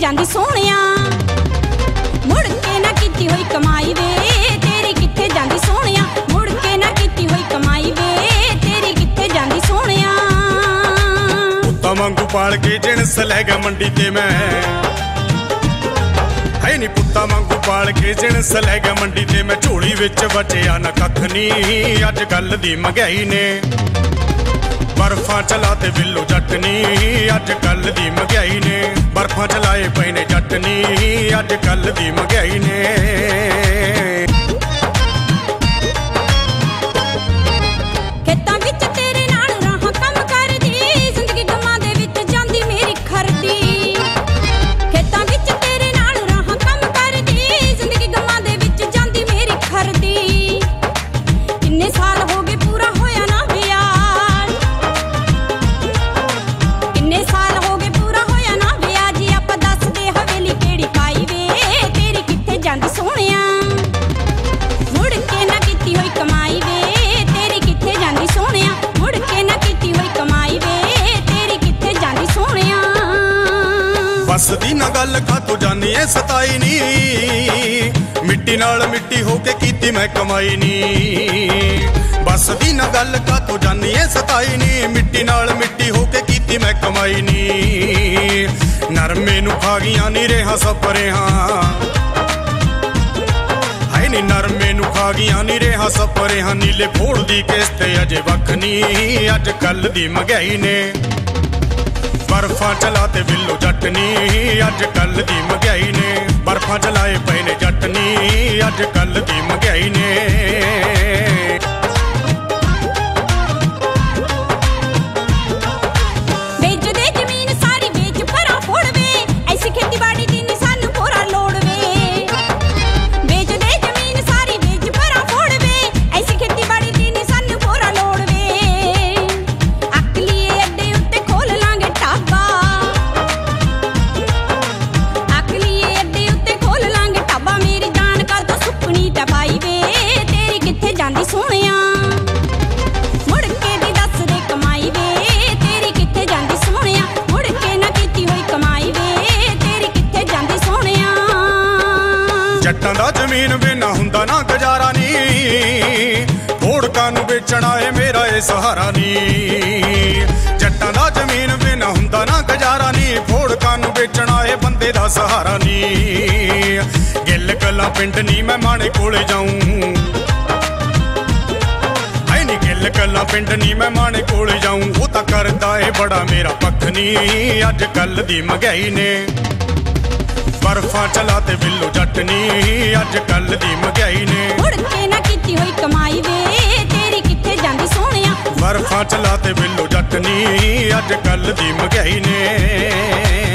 ਕਿੱਥੇ ਜਾਂਦੀ ਸੋਹਣਿਆ। ਮੁੜ ਕੇ ਨਾ ਕੀਤੀ ਹੋਈ ਕਮਾਈ ਵੇ, ਤੇਰੀ ਕਿੱਥੇ ਜਾਂਦੀ ਸੋਹਣਿਆ? ਮੁੜ ਕੇ ਨਾ ਕੀਤੀ ਹੋਈ ਕਮਾਈ ਵੇ, ਤੇਰੀ ਕਿੱਥੇ ਜਾਂਦੀ ਸੋਹਣਿਆ? ਪੁੱਤਾਂ ਵਾਂਗੂ ਪਾਲ ਕੇ ਜਿਣਸ ਲੈ ਗਿਆ ਮੰਡੀ ਤੇ ਮੈਂ। ਹੈ ਨਹੀਂ ਪੁੱਤਾਂ ਵਾਂਗੂ ਪਾਲ ਕੇ ਜਿਣਸ ਲੈ ਗਿਆ ਮੰਡੀ ਤੇ ਮੈਂ। ਝੋਲੀ ਵਿੱਚ ਬਚਿਆ ਨਾ ਕੱਖ ਨਹੀਂ ਅੱਜ ਕੱਲ ਦੀ ਮਹਿੰਗਾਈ ਨੇ। ਬਰਫਾਂ ਚਲਾ ਤੇ ਬਿੱਲੂ ਜੱਟ ਨੀ ਅੱਜ ਕੱਲ ਦੀ ਮਹਿੰਗਾਈ ਨੇ। ਬਰਫਾਂ ਚਲਾਏ ਪਏ ਨੇ ਜੱਟ ਨੀ ਅੱਜ ਕੱਲ ਦੀ ਮਹਿੰਗਾਈ ਨੇ। ਹੋਈ ਕਮਾਈ ਵੇ, ਤੇਰੀ ਕਿੱਥੇ ਜਾਂਦੀ ਸੋਹਣਿਆ? ਮੁੜ ਕੇ ਨਾ ਕੀਤੀ ਹੋਈ ਕਮਾਈ ਵੇ, ਤੇਰੀ ਕਿੱਥੇ ਜਾਂਦੀ ਸੋਹਣਿਆ? ਬਸ ਦੀ ਨਾ ਗੱਲ ਕਾਤੋਂ ਜਾਨੀ ਐ ਸਤਾਈ ਨੀ। ਮਿੱਟੀ ਨਾਲ ਮਿੱਟੀ ਹੋ ਕੇ ਕੀਤੀ ਮੈਂ ਕਮਾਈ ਨੀ। ਬਸ ਦੀ ਨਾ ਗੱਲ ਕਾਤੋਂ ਜਾਨੀ ਐ ਸਤਾਈ ਨੀ। ਮਿੱਟੀ ਨਾਲ ਮਿੱਟੀ ਹੋ ਕੇ ਕੀਤੀ ਮੈਂ ਕਮਾਈ ਨੀ। ਨਰਮੇ ਨੂੰ ਖਾ ਗਈਆਂ ਨੀ ਰੇਹਾਂ ਸਪਰਿਆਂ ਨੀ ਨਰਮੇ ਨੂੰ ਖਾ ਗਈਆਂ ਨੀ ਰੇਹਾਂ ਸਪਰੇਹਾਂ ਨੀਲੇ ਫੋੜ ਦੀ ਕਿਸ ਤੇ ਅਜੇ ਵੱਖ ਨੀ, ਅੱਜ ਕੱਲ ਦੀ ਮਹਿੰਗਾਈ ਨੇ। ਬਰਫਾਂ ਚਲਾ ਤੇ ਬਿੱਲੂ ਜੱਟ ਨੀ, ਅੱਜ ਕੱਲ ਦੀ ਮਹਿੰਗਾਈ ਨੇ। ਬਰਫਾਂ ਚਲਾਏ ਪਏ ਨੇ ਜੱਟ ਨੀ, ਅੱਜ ਕੱਲ ਦੀ ਮਹਿੰਗਾਈ ਨੇ। ਜ਼ਮੀਨ ਬਿਨਾ ਹੁੰਦਾ ਨਾ ਗੁਜ਼ਾਰਾ ਨੀ। ਫੋੜਕਾਂ ਨੂੰ ਵੇਚਣਾ ਏ ਮੇਰਾ ਏ ਸਹਾਰਾ ਨੀ। ਜੱਟਾਂ ਦਾ ਜ਼ਮੀਨ ਬਿਨਾ ਹੁੰਦਾ ਨਾ ਗੁਜ਼ਾਰਾ ਨੀ। ਫੋੜਕਾਂ ਨੂੰ ਵੇਚਣਾ ਏ ਬੰਦੇ ਦਾ ਸਹਾਰਾ ਨੀ। ਗਿੱਲ ਕਲਾ ਪਿੰਡ ਨੀ ਮੈਂ ਮਾਣੇ ਕੋਲੇ ਜਾਊਂ। ਆਈ ਨੀ ਗਿੱਲ ਕੱਲਾ ਪਿੰਡ ਨੀ ਮੈਂ ਮਾਣੇ ਕੋਲ ਜਾਊਂ। ਉਹ ਤਾਂ ਕਰਦਾ ਏ ਬੜਾ ਮੇਰਾ ਪੱਖ ਨੀ। ਅੱਜ ਕੱਲ ਦੀ ਮਹਿੰਗਾਈ ਨੇ ਬਰਫਾਂ ਚਲਾ ਤੇ ਬਿੱਲੂ ਜੱਟ ਨੀ ਅੱਜ ਕੱਲ ਦੀ ਮਹਿੰਗਾਈ ਨੇ। ਮੁੜ ਕੇ ਨਾ ਕੀਤੀ ਹੋਈ ਕਮਾਈ ਵੇ ਤੇਰੀ ਕਿੱਥੇ ਜਾਂਦੀ ਸੋਹਣਿਆ? ਬਰਫਾਂ ਚਲਾ ਤੇ ਬਿੱਲੂ ਜੱਟ ਨੀ ਅੱਜ ਕੱਲ ਦੀ ਮਹਿੰਗਾਈ ਨੇ।